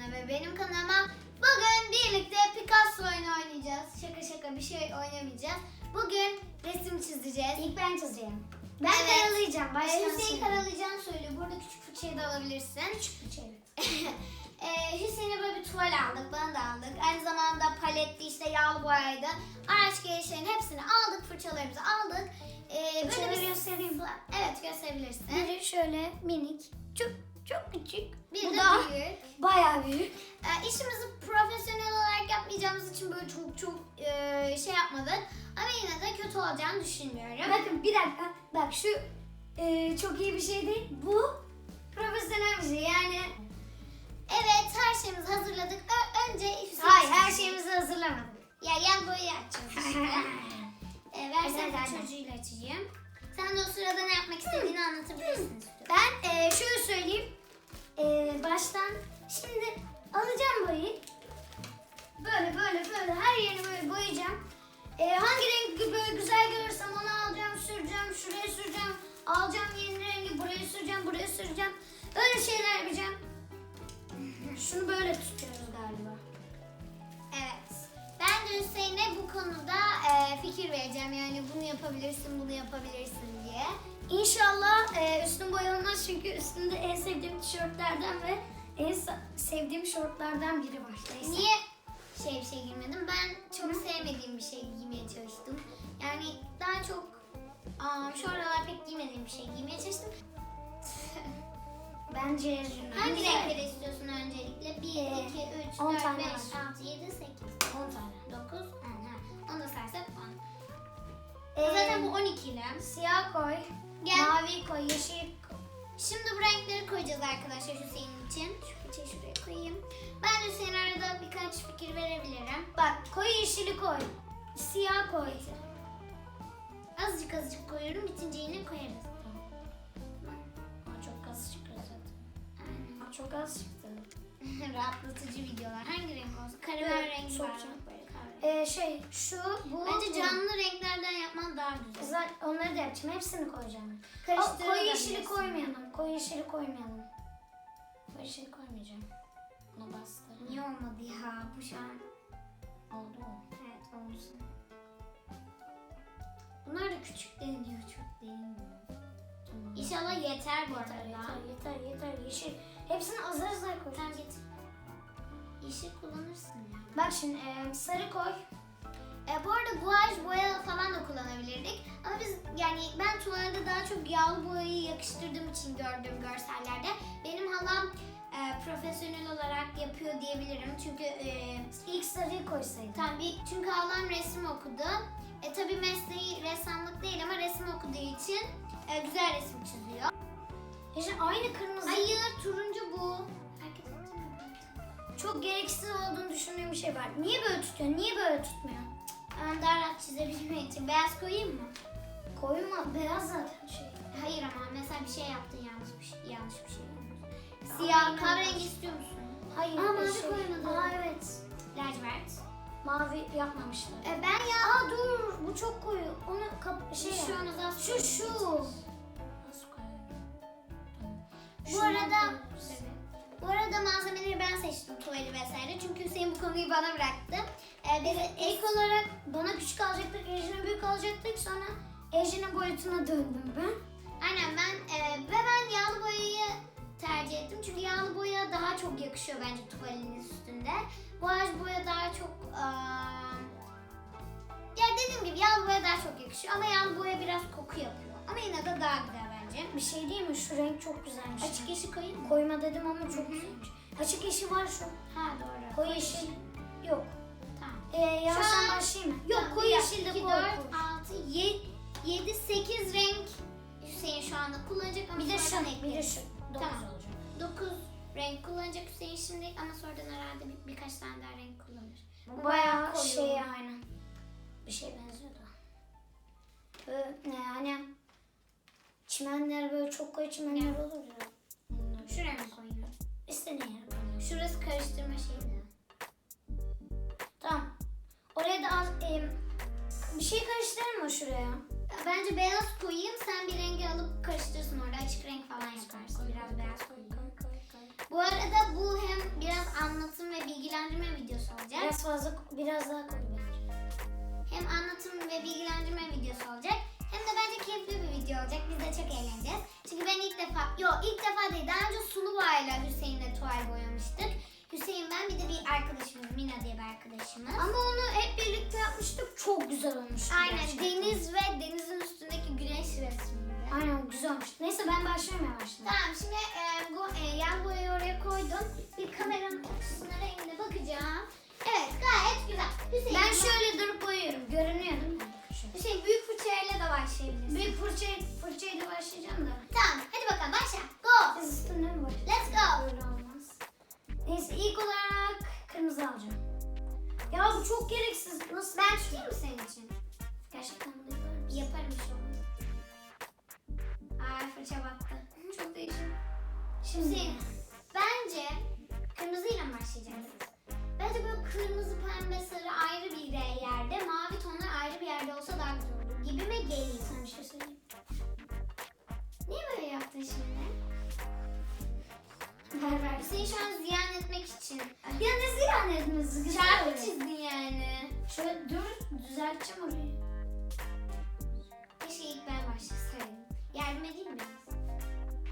kanalına ve benim kanalıma. Bugün birlikte Picasso oyunu oynayacağız. Şaka şaka bir şey oynamayacağız. Bugün resim çizeceğiz. İlk ben çizeceğim. Ben Evet. karalayacağım. Ee, Baştan Hüseyin söyleyeyim. karalayacağını söylüyor. Burada küçük fırçayı da alabilirsin. Küçük şey. ee, Hüseyin'e böyle bir tuval aldık, bana da aldık. Aynı zamanda paletli işte yağlı boyaydı. Araç gereçlerin hepsini aldık, fırçalarımızı aldık. Ee, böyle bir göstereyim. Evet gösterebilirsin. Biri şöyle minik. Çok çok küçük. Bir Bu de da büyük. bayağı büyük. Ee, işimizi profesyonel olarak yapmayacağımız için böyle çok çok e, şey yapmadık. Ama yine de kötü olacağını düşünmüyorum. Bakın bir dakika. Bak şu e, çok iyi bir şey değil. Bu profesyonel bir şey. Yani Evet her şeyimizi hazırladık. Ö- önce Hüseyin hayır her şeyimizi hazırlamadık. Ya yan boyayı açacağız işte. ee, versene Hadi, hadi. çocuğuyla açayım. Sen de o sırada ne yapmak istediğini anlatabilirsin. Ben e, şöyle söyleyeyim. E, baştan şimdi alacağım boyayı. Böyle böyle böyle her yerini böyle boyayacağım. E, hangi renk böyle güzel görürsem onu alacağım, süreceğim, şuraya süreceğim. Alacağım yeni rengi buraya süreceğim, buraya süreceğim. Öyle şeyler yapacağım. Şunu böyle tutuyoruz galiba. Evet. Ben de Hüseyin'e bu konuda e, fikir vereceğim. Yani bunu yapabilirsin, bunu yapabilirsin diye. İnşallah e, üstüm boyanmaz çünkü üstünde en sevdiğim tişörtlerden ve en sevdiğim şortlardan biri var. Neyse. Niye şey bir şey giymedim? Ben çok sevmediğim bir şey giymeye çalıştım. Yani daha çok aa, şu aralar pek giymediğim bir şey giymeye çalıştım. Bence Hangi Güzel. renkleri istiyorsun öncelikle? 1, 2, Ee, 3, on 4, tane 5, var. 6, 7, 8, 10 tane. 9, 10. Ha. Onu da sayarsak 10. Ee, Zaten bu 12 ile. Siyah koy, Gel. mavi koy, yeşil koy. Şimdi bu renkleri koyacağız arkadaşlar Hüseyin için. Şu fırçayı şuraya koyayım. Ben Hüseyin arada birkaç fikir verebilirim. Bak koyu yeşili koy. Siyah koy. Azıcık azıcık koyuyorum. Bitince yine koyarız. Aa, çok az çıkıyor zaten. Aynen. Aa, çok az çıktı. Rahatlatıcı videolar. Hangi renk olsun? Evet, rengi var. Ee, şey şu bu. Bence bu. canlı renklerden yapman daha güzel. Zaten onları da yapacağım. Hepsini koyacağım. Karıştırabilirsin. koyu yeşili koymayalım. Koyu yeşili koymayalım. Koyu yeşili koymayacağım. Bunu bastır. Niye olmadı ya? Bu şu an Oldu mu? evet olsun. Bunlar da küçük deniliyor. Çok denilmiyor. Tamam. İnşallah yeter bu arada. Yeter, yeter, yeter, yeter. Yeşil. Hepsini azar azar koy. Sen git. Yeşil kullanırsın ya. Bak şimdi e, sarı koy. E, bu arada guaj boya falan da kullanabilirdik. Ama biz yani ben tuvalde daha çok yağlı boyayı yakıştırdığım için gördüğüm görsellerde. Benim halam e, profesyonel olarak yapıyor diyebilirim. Çünkü e, İlk sarıyı koysaydın. tabii çünkü halam resim okudu. E tabii mesleği ressamlık değil ama resim okuduğu için e, güzel resim çiziyor. İşte aynı kırmızı. Hayır turuncu bu. Çok gereksiz olduğunu düşündüğüm bir şey var. Niye böyle tutuyor? Niye böyle tutmuyor? Ben daha rahat çizebilmek için beyaz koyayım mı? Koyma. Beyaz zaten şey. Hayır ama mesela bir şey yaptın yanlış bir şey, yanlış bir şey. Siyah kahverengi istiyor musun? Hayır. Aa, mavi şey. koymadın. Aa evet. Lacivert. Mavi yapmamışlar. E ben ya Aa dur. Bu çok koyu. Onu kap şey şu az Şu şu. Nasıl koyuyorum? Bu arada koyuyoruz. Bu arada malzemeleri ben seçtim tuvali vesaire. Çünkü Hüseyin bu konuyu bana bıraktı. E, biz İlk olarak bana küçük alacaktık, Ejin'e büyük alacaktık. Sonra Ejin'in boyutuna döndüm ben. aynen ben e, ve ben yağlı boyayı tercih ettim. Çünkü yağlı boya daha çok yakışıyor bence tuvalin üstünde. Guaj boya daha çok aa, ya dediğim gibi yağlı boya daha çok yakışıyor ama yağlı boya biraz koku yapıyor. Ama yine de daha güzel bence. Bir şey değil mi? Şu renk çok güzelmiş. Açık yeşil koyayım mı? Koyma dedim ama çok güzelmiş. Açık yeşil var şu. Ha doğru. Koyu yeşil yok. Tamam. Ee, yavaştan an- başlayayım mı? Yok koyu yeşil de dakika, 4, koy, koy. 6, 7, 8 renk Hüseyin şu anda kullanacak ama Bir de şu, bir de şu. Dokuz Tamam. olacak. 9 renk kullanacak Hüseyin şimdi ama sonradan herhalde bir, birkaç tane daha renk kullanır. Bu bayağı koyu. şey aynen. Bir şey benziyor da. Böyle ne hani çimenler böyle çok koyu çimenler olur ya. Şuraya mı koyuyorum? İstediğin yere koy. Şurası karıştırma şeyi. Tamam. Oraya da az em, bir şey karıştırır mı şuraya? Bence beyaz koyayım sen bir rengi alıp karıştırsın orada açık renk falan yaparsın biraz beyaz koyayım. Bu arada bu hem biraz olacak. Biraz fazla, biraz daha koy bence. Hem anlatım ve bilgilendirme videosu olacak. Hem de bence keyifli bir video olacak. Biz de çok eğleneceğiz. Çünkü ben ilk defa, yok ilk defa değil. Daha önce Suluva'yla Hüseyin'le tuval boyamıştık. Hüseyin ben bir de bir arkadaşımız, Mina diye bir arkadaşımız. Ama onu hep birlikte yapmıştık. Çok güzel olmuş. Aynen deniz ve denizin üstündeki güneş resmiydi. Aynen güzel olmuş. Neyse ben başlıyorum yavaştan. Tamam şimdi e, bu e, Ver. Hüseyin şu an ziyan etmek için. Ya ne ziyan? Güzel Çarpı çizdin yani. Şöyle dur düzelteceğim orayı. Keşke ilk ben başlasaydım. Yardım edeyim mi?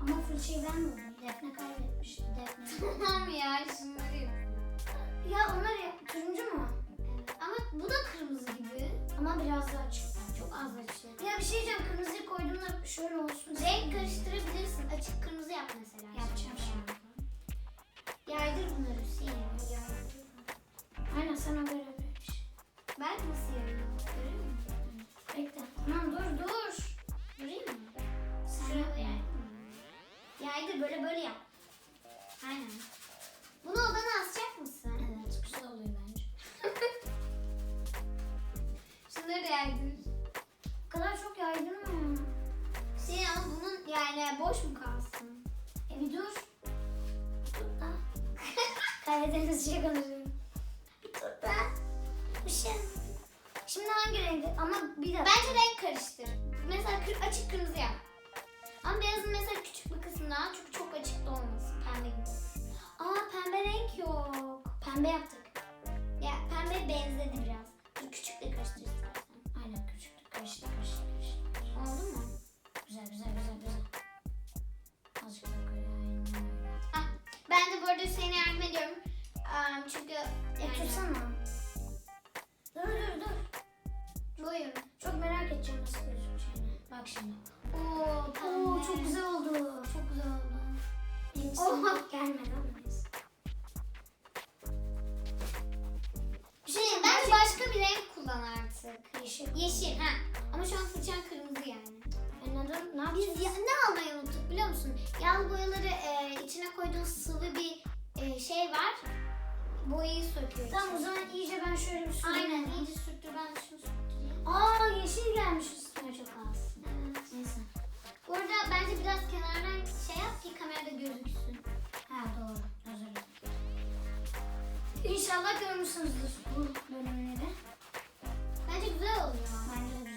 Ama fırçayı ben buldum. Defne kaybetmişti. Defne. Tamam ya şunları yap. ya onlar ya, turuncu mu? Evet. Ama bu da kırmızı gibi. Ama biraz daha açık. Çok az açıyor. Ya bir şey diyeceğim. Kırmızıyı koyduğumda şöyle olsun. Renk karıştırabilirsin. Açık kırmızı yap mesela. Yapacağım şimdi. Yaydır bunları Hüseyin. Yaydır. Aynen sen o görevliymiş. Ben nasıl yarıyorum? Görüyor musun? Karadenizce konuşuyorum. Bir dur da. Bir şey. Şimdi hangi rengi? Ama bir dakika. Bence renk karıştır. Mesela kır, açık kırmızı yap. Ama beyazın mesela küçük bir kısmını al çünkü çok açık da olmasın. Pembe gibi. Aa pembe renk yok. Pembe yaptık. Ya pembe benzedi biraz. Dur küçükle karıştır istersen. Aynen küçük. Karıştı karıştı karıştı. Oldu mu? Güzel güzel güzel güzel. Azıcık da koy. Aynen öyle. Ah, ben de bu arada Hüseyin'e yardım ediyorum. Aa, çünkü yani, tutsana. Dur dur dur. buyurun. Çok merak edeceğim nasıl gözükeceğini. Bak şimdi. Oo, pembe. Oo çok güzel oldu. Çok güzel oldu. Oha. gelmedi ama neyse. Hüseyin bence başka bir renk kullan artık. Yeşil. Yeşil ha. Ama şu an fırçan kırmızı yani. Neden? Ne Biz yapacağız? ya, ne almayı unuttuk biliyor musun? Yağlı boyaları e, içine koyduğun sıvı bir e, şey var. Boyayı söküyor. Tamam o zaman iyice ben şöyle bir süreyim. Aynen iyice sürttür ben şunu sürttüreyim. Aa yeşil gelmiş üstüne çok az. Evet. Neyse. Bu arada bence biraz kenardan şey yap ki kamerada gözüksün. Ha doğru. Özür dilerim. İnşallah görmüşsünüzdür bu bölümleri. Bence güzel oluyor. Bence de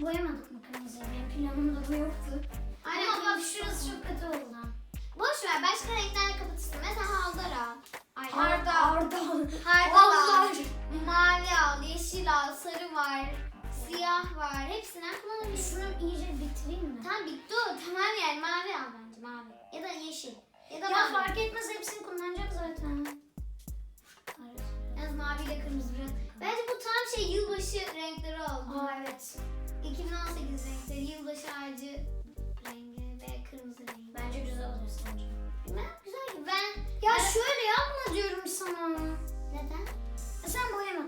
Mı kırmızıyı? Benim planımda bu yoktu. Aynen, Ama bak şurası çok kötü oldu. Boş ver başka renklerle kapatırsın. Mesela haldar al. Ay Arda. hardal. Arda. Hardal al. Mavi al, yeşil al, sarı var, siyah var. Hepsinden kullanabilirsin. Şunu iyice bitireyim mi? Tamam bitti o. Tamam yani mavi al bence mavi. Ya da yeşil. Ya da Ya mavi. fark etmez hepsini kullanacak zaten. Yalnız mavi ile kırmızı biraz. Bence bu tam şey yılbaşı renkleri oldu. Aa evet. 2018 renkleri, yılbaşı ağacı rengi ve kırmızı rengi. Bence güzel oluyor sence. Bilmem güzel gibi. Ben Ya Ben- şöyle yapma diyorum sana. neden? E sen boyama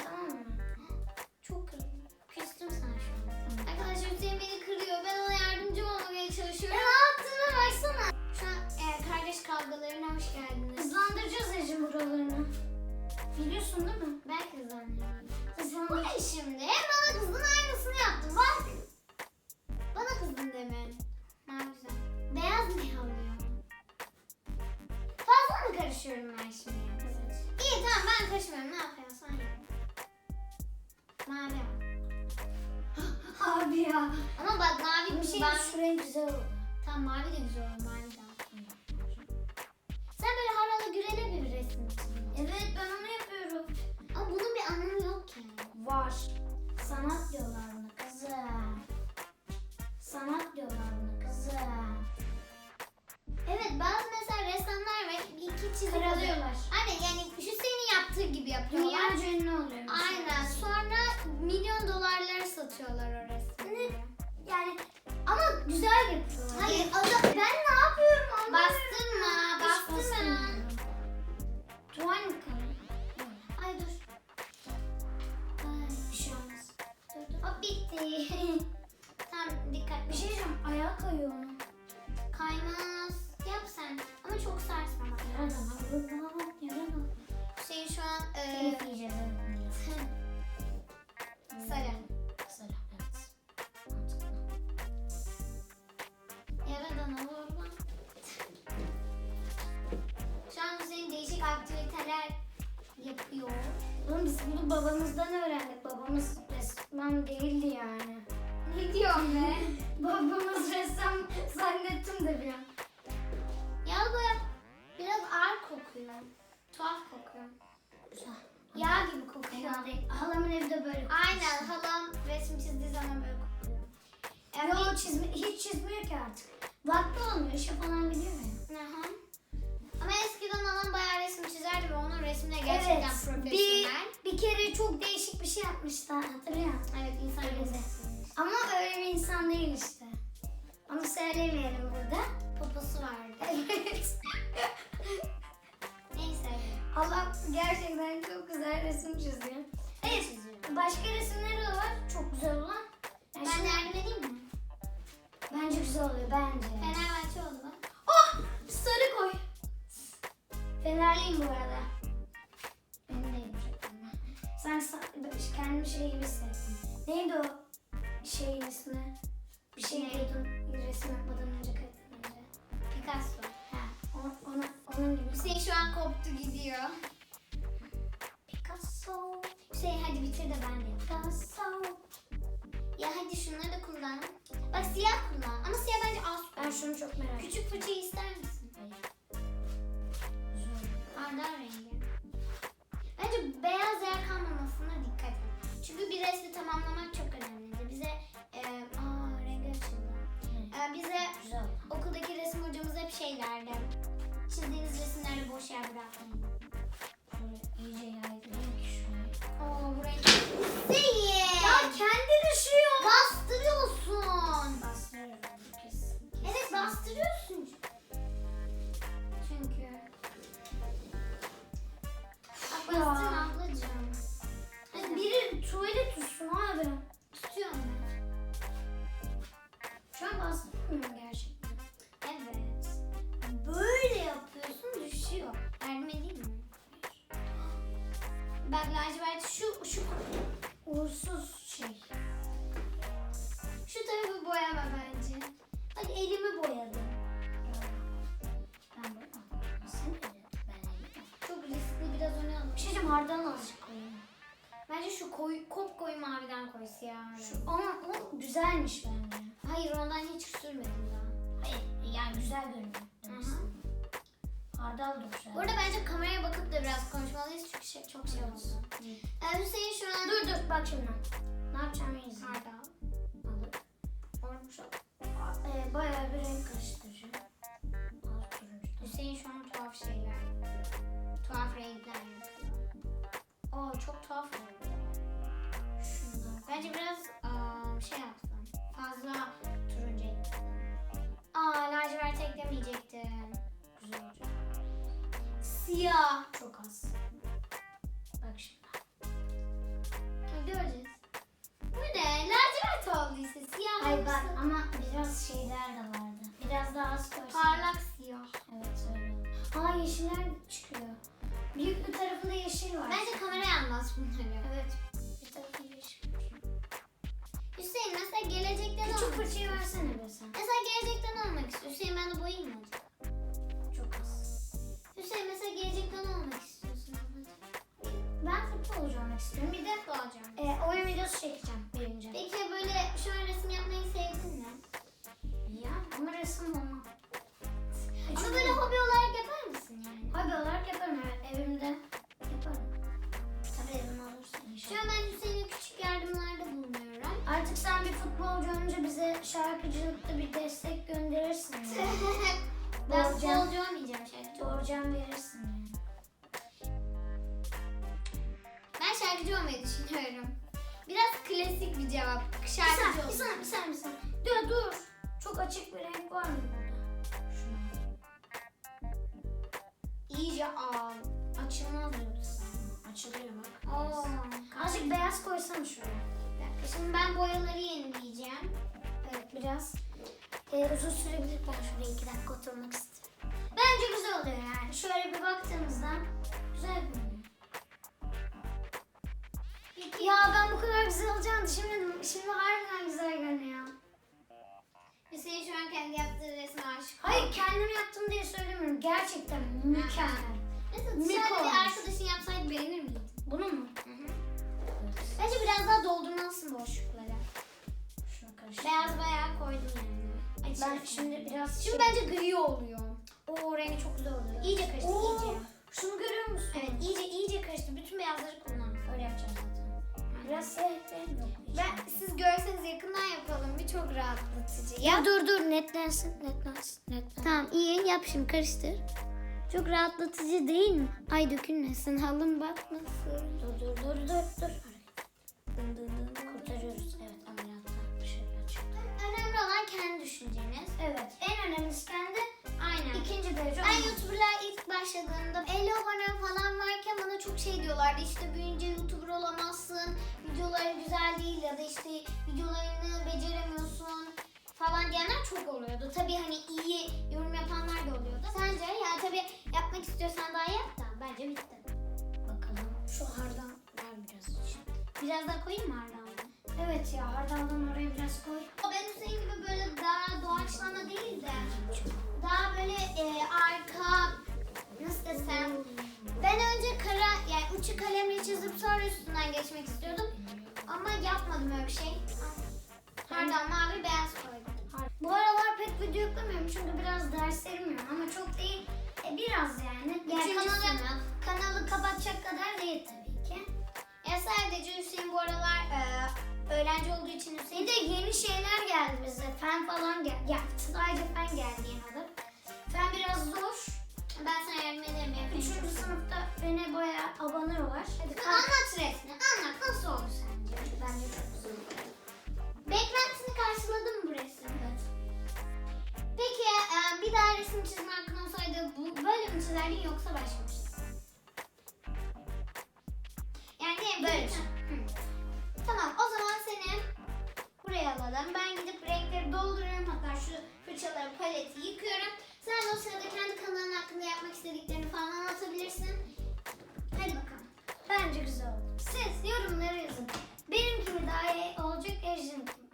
Tamam babamızdan öğrendik. Babamız resmen değildi yani. Ne diyorsun be? Babamız ressam zannettim de bir an. Yağ boya biraz ağır kokuyor. Tuhaf kokuyor. Yağ gibi kokuyor. Halamın evi de böyle. Aynen halam resim çizdiği zaman böyle kokuyor. Yani Yo çizmi, hiç çizmiyor ki artık. Vakti olmuyor işe falan gidiyor ya. Hı. Ama eskiden halam bayağı resim çizerdi ve onun resmine gerçekten Evet. profesyonel. Bir, bir kere çok değişik bir şey yapmışlar hatırlıyor musun? Evet insan gözü. Ama öyle bir insan değil işte. Onu söylemeyelim burada. Poposu vardı. Evet. Neyse. Allah gerçekten çok güzel resim çiziyor. Evet. Başka resimleri de var. Çok güzel olan. Yani Ben şimdi- yardım edeyim mi? bence güzel oluyor bence. Fenerbahçe oldu. Oh! Sarı koy. Fenerliyim bu arada. Sen kendimi şey gibi hissettim. Neydi o şeyin ismi? Bir şey Ne? diyordun resim yapmadan önce kayıttan önce. Picasso. Ha, o- ona, onun gibi. Hüseyin şu an koptu gidiyor. Picasso. Hüseyin hadi bitir de ben de. Picasso. Ya hadi şunları da kullan. Bak siyah kullan. Ama siyah bence az Ben şunu çok merak ediyorum. Küçük fırçayı ister misin? Güzel. Hardal rengi. Bence beyaz yer kalmamasına dikkat et. Çünkü bir resmi tamamlamak çok önemli. Bize e, aa rengi açıldı. E, bize Güzel. okuldaki resim hocamız hep şey derdi. Çizdiğiniz resimlerde boş yer bırakmayın. Böyle iyice yaydırayım Bir şey diyeceğim hardal azıcık koyayım. Bence şu koyu, kop koyu maviden koy siyah. Şu, ama o güzelmiş bence. Hayır ondan hiç sürmedim daha. Hayır yani güzel görünüyor. Hardal da güzel. Bu arada bence kameraya bakıp da biraz konuşmalıyız çünkü şey, çok şey oldu. Ee, Hüseyin şu an... Dur dur bak şimdi. Ne yapacağım izle. Hardal. Alıp. Orange. Ee, bayağı bir renk turuncu. Hüseyin şu an tuhaf şeyler. Tuhaf renkler yapıyor. Oo çok tuhaf oldu. Şundan. Bence biraz aa, şey yaptım. Fazla turuncu ekledim. Aa lacivert eklemeyecektim. Güzel olacak. Siyah. Çok az. Bak şimdi. Göreceğiz. Bu ne? Lacivert olduysa siyah Ay bak ama biraz şeyler de vardı. Biraz daha az koysan. Parlak siyah. Evet öyle. Aa yeşiller çıkıyor. Bir yeşil var. Bence kameraya anlat bunları. Evet. Bir tarafında yeşil var. Hüseyin mesela gelecekten Küçük olmak fırçayı versene be sen. Mesela gelecekten olmak istiyor. Hüseyin ben de boyayayım mı? Çok az. Hüseyin mesela gelecekten olmak istiyorsun. Ben futbolcu olmak istiyorum. Bir de Futbolcu. e, oyun videosu çekeceğim büyüyünce. Peki böyle şu an resim boyasam Şimdi ben boyaları yenileyeceğim. Evet biraz e, uzun sürebilir. Ben şuraya iki dakika oturmak istiyorum. Bence güzel oluyor yani. Şöyle bir baktığımızda güzel görünüyor. Ya ben bu kadar güzel olacağını düşünmedim. Şimdi harbiden güzel görünüyor. Hüseyin şu an kendi yaptığı resme aşık. Hayır kendim yaptım diye söylemiyorum. Gerçekten mükemmel. Mesela dışarıda bir arkadaşın yapsaydı beğenir miydin? Bunu mu? Bence biraz daha doldurmalısın boşlukları. Şunu karıştır. Beyaz bayağı koydum yani. Ay, Ben şimdi, şimdi biraz... şimdi bence gri oluyor. O rengi çok güzel oluyor. İyice karıştı, Oo, iyice. Şunu görüyor musun? Evet, iyice iyice karıştı. Bütün beyazları kullan. Öyle yapacağız zaten. Biraz seyretlerim yok. Ben siz görseniz yakından yapalım. Bir çok rahatlatıcı. Ya dur dur netlensin netlensin netlensin. Tamam iyi yap şimdi karıştır. Çok rahatlatıcı değil mi? Ay dökülmesin, halım batmasın. Dur dur dur dur dur. Kurtarıyoruz evet ameliyattan şeyler çıktı. Önemli olan kendi düşünceniz. Evet en önemlisi kendi Aynen. ikinci derece Ben olmak. YouTuber'la ilk başladığımda 50 abone falan varken bana çok şey diyorlardı. İşte büyüyünce YouTuber olamazsın, videoların güzel değil ya da işte videolarını beceremiyorsun falan diyenler çok oluyordu. Tabii hani iyi yorum yapanlar da oluyordu. Sence ya tabii Biraz daha koyayım mı Arda'nı? Evet ya hardaldan oraya biraz koy. Ben Hüseyin gibi böyle daha doğaçlama değil de daha böyle e, arka nasıl desem ben önce kara yani uçu kalemle çizip sonra üstünden geçmek istiyordum ama yapmadım öyle bir şey. Hardal mavi beyaz koydum. Bu aralar pek video yüklemiyorum çünkü biraz derslerim yok ama çok değil. E, biraz yani. Yani kanalı, kanalı kapatacak kadar değil tabii. Ya sadece Hüseyin bu aralar e, öğrenci olduğu için Hüseyin Bir de yeni şeyler geldi bize. Fen falan geldi. Ya sadece fen geldi yeni olarak. Fen biraz zor. ben sana yardım ederim. yakın Üçüncü sınıfta beni bayağı abanıyorlar. Hadi kalk. Anlat resmini. Anlat. Nasıl oldu sence? Bence çok güzel oldu. Beklentisini karşıladı mı bu resim? Evet. Peki e, bir daha resim çizme hakkın olsaydı bu, böyle mi çizerdin yoksa başka bir şey? Yani böyle. Tamam o zaman seni buraya alalım. Ben gidip renkleri dolduruyorum. Hatta şu fırçaları paleti yıkıyorum. Sen de o sırada kendi kanalın hakkında yapmak istediklerini falan anlatabilirsin. Hadi bakalım. Bence güzel oldu. Siz yorumlara yazın. Benimki mi daha iyi olacak Ejder'inki mi?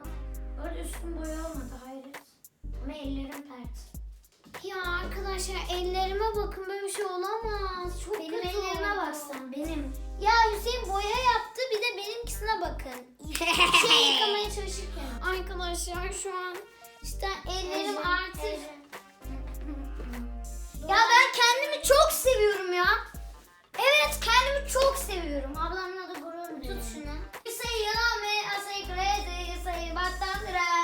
Arkadaşlar ellerime bakın böyle bir şey olamaz. Çok Benim kötü ellerime oldu. baksan benim. Ya Hüseyin boya yaptı bir de benimkisine bakın. şey yıkamaya çalışırken. Arkadaşlar şu an işte ellerim Ejder, artık. Ejder. Ya ben kendimi çok seviyorum ya. Evet kendimi çok seviyorum. Ablamla da gurur. Tut şunu. Say you love me, I say crazy, say da da.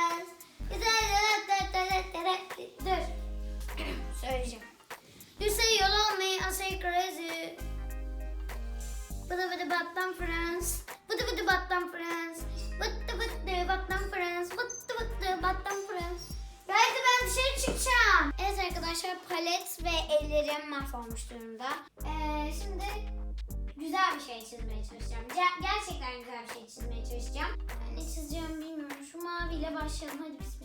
Dur. Söyleyeceğim. You say you love me, I say crazy. Bıdı bıdı battan friends. Bıdı bıdı battan friends. Bıdı bıdı battan friends. Bıdı bıdı battan friends. Belki ben dışarı çıkacağım. Evet arkadaşlar palet ve ellerim mahvolmuş durumda. Ee, şimdi güzel bir şey çizmeye çalışacağım. Ge- gerçekten güzel bir şey çizmeye çalışacağım. Ne çizeceğim bilmiyorum. Şu maviyle başlayalım. Hadi bismillah.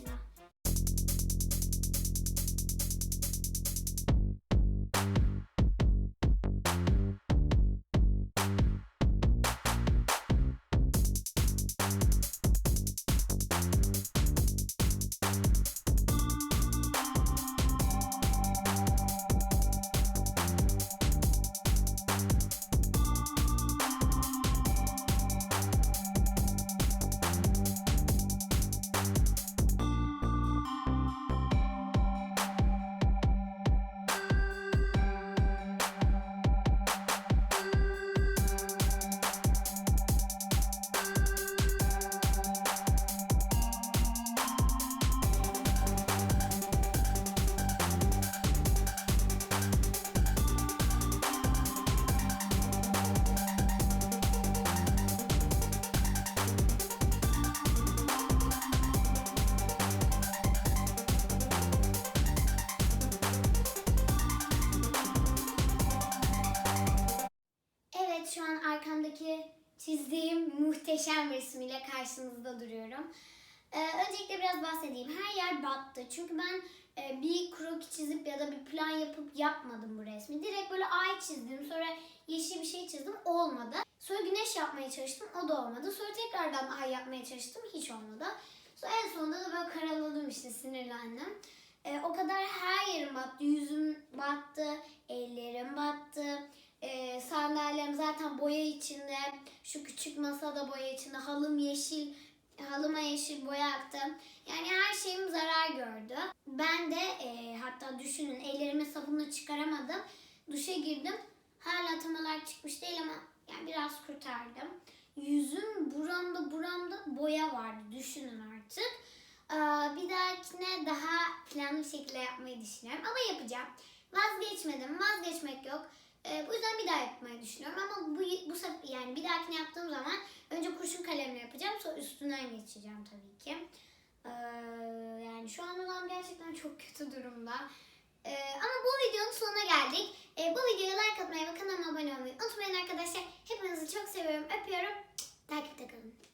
Çizdiğim muhteşem resmiyle karşınızda duruyorum. Ee, öncelikle biraz bahsedeyim. Her yer battı. Çünkü ben e, bir kroki çizip ya da bir plan yapıp yapmadım bu resmi. Direkt böyle ay çizdim. Sonra yeşil bir şey çizdim. Olmadı. Sonra güneş yapmaya çalıştım. O da olmadı. Sonra tekrardan ay yapmaya çalıştım. Hiç olmadı. Sonra en sonunda da böyle karaladım işte sinirlendim. Ee, o kadar her yerim battı. Yüzüm battı. Ellerim battı. Ee, sandalyem zaten boya içinde. Şu küçük masada boya içinde. Halım yeşil. Halıma yeşil boya aktı. Yani her şeyim zarar gördü. Ben de e, hatta düşünün ellerimi sabunla çıkaramadım. Duşa girdim. Hala tam olarak çıkmış değil ama yani biraz kurtardım. Yüzüm buramda buramda boya vardı. Düşünün artık. Bir dahakine daha planlı bir şekilde yapmayı düşünüyorum. Ama yapacağım. Vazgeçmedim. Vazgeçmek yok. Ee, bu yüzden bir daha yapmayı düşünüyorum. Ama bu, bu yani bir dahakine yaptığım zaman önce kurşun kalemle yapacağım. Sonra üstünden geçeceğim tabii ki. Ee, yani şu an olan gerçekten çok kötü durumda. Ee, ama bu videonun sonuna geldik. Ee, bu videoya like atmayı ve kanalıma abone olmayı unutmayın arkadaşlar. Hepinizi çok seviyorum. Öpüyorum. Takipte kalın.